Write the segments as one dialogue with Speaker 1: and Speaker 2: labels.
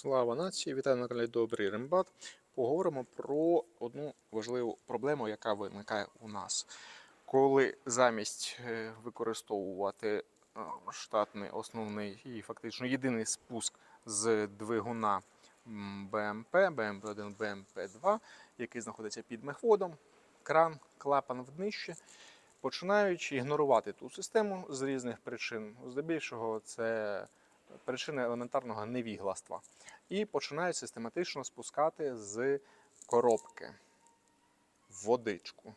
Speaker 1: Слава нації! Вітаю на каналі Добрий Рембат. Поговоримо про одну важливу проблему, яка виникає у нас. Коли замість е, використовувати е, штатний основний і фактично єдиний спуск з двигуна БМП, БМП-1, БМП-2, який знаходиться під мехводом, кран, клапан в днище, починають ігнорувати ту систему з різних причин. Здебільшого це причини елементарного невігластва. І починають систематично спускати з коробки водичку.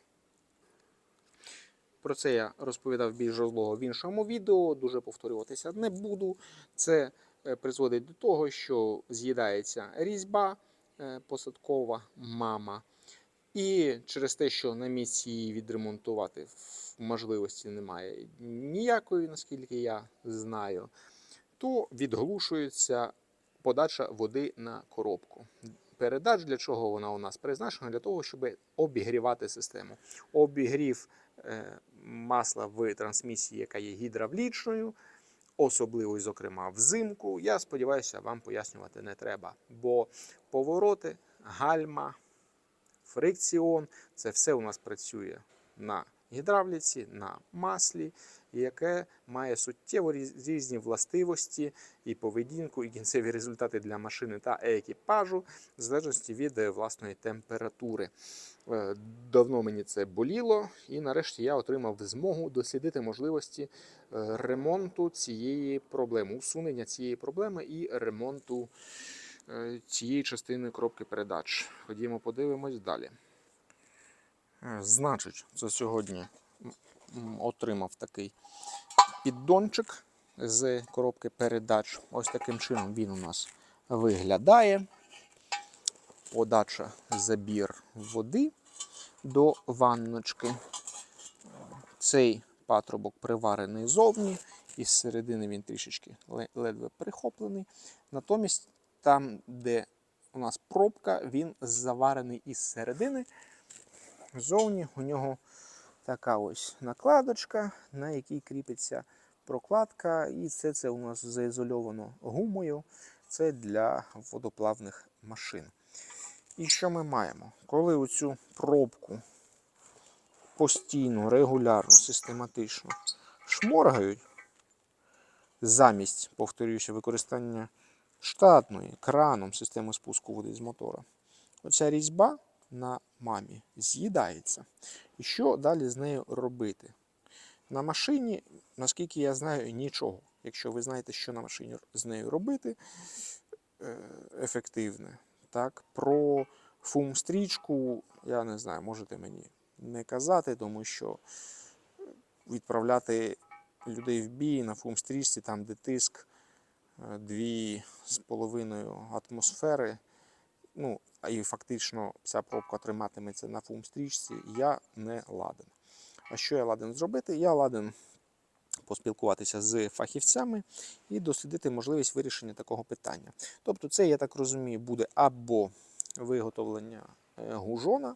Speaker 1: Про це я розповідав більш розлого в іншому відео, дуже повторюватися не буду. Це е, призводить до того, що з'їдається різьба е, посадкова мама. І через те, що на місці її відремонтувати можливості немає ніякої, наскільки я знаю, то відглушується подача води на коробку. Передач для чого вона у нас призначена? Для того, щоб обігрівати систему. Обігрів е, масла в трансмісії, яка є гідравлічною, особливо, зокрема, взимку. Я сподіваюся, вам пояснювати не треба. Бо повороти, гальма, фрикціон це все у нас працює на гідравліці, на маслі, яке має суттєво різні властивості і поведінку, і кінцеві результати для машини та екіпажу, в залежності від е, власної температури. Е, Давно мені це боліло, і нарешті я отримав змогу дослідити можливості е, ремонту цієї проблеми, усунення цієї проблеми і ремонту цієї частини коробки передач. Ходімо, подивимось далі. Е, Значить, це сьогодні отримав такий піддончик з коробки передач. Ось таким чином він у нас виглядає. Подача забір води до ванночки. Цей патрубок приварений зовні, і з середини він трішечки ледве прихоплений. Натомість, там, де у нас пробка, він заварений із середини. Зовні у нього така ось накладочка, на якій кріпиться прокладка, і все це у нас заізольовано гумою. Це для водоплавних машин. І що ми маємо? Коли оцю пробку постійно, регулярно, систематично шморгають, замість, повторююся, використання штатної краном системи спуску води з мотора, оця різьба на мамі з'їдається. І що далі з нею робити? На машині, наскільки я знаю, нічого. Якщо ви знаєте, що на машині з нею робити, е, ефективне. Так, про фум-стрічку, я не знаю, можете мені не казати, тому що відправляти людей в бій на фум-стрічці, там, де тиск е, дві з половиною атмосфери, ну, і фактично ця пробка триматиметься на фум-стрічці, я не ладен. А що я ладен зробити? Я ладен поспілкуватися з фахівцями і дослідити можливість вирішення такого питання. Тобто, це, я так розумію, буде або виготовлення е, гужона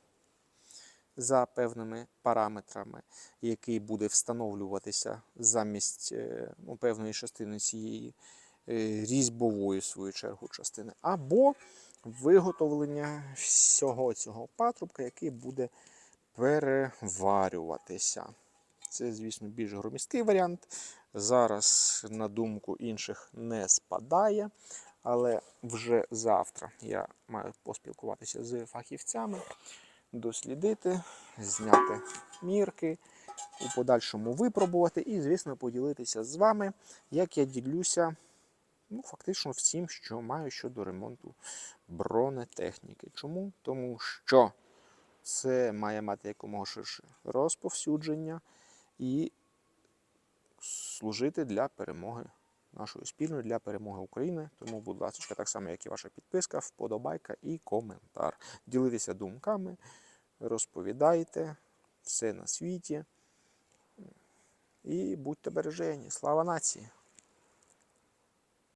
Speaker 1: за певними параметрами, який буде встановлюватися замість е, ну, певної частини цієї е, різьбової, в свою чергу, частини, або виготовлення всього цього патрубка, який буде переварюватися. Це, звісно, більш громісткий варіант. Зараз, на думку інших, не спадає. Але вже завтра я маю поспілкуватися з фахівцями, дослідити, зняти мірки, у подальшому випробувати і, звісно, поділитися з вами, як я ділюся ну, фактично всім, що маю щодо ремонту бронетехніки. Чому? Тому що це має мати якомога ширше розповсюдження і служити для перемоги нашої спільної, для перемоги України. Тому, будь ласка, так само, як і ваша підписка, вподобайка і коментар. Ділитися думками, розповідайте все на світі. І будьте бережені. Слава нації!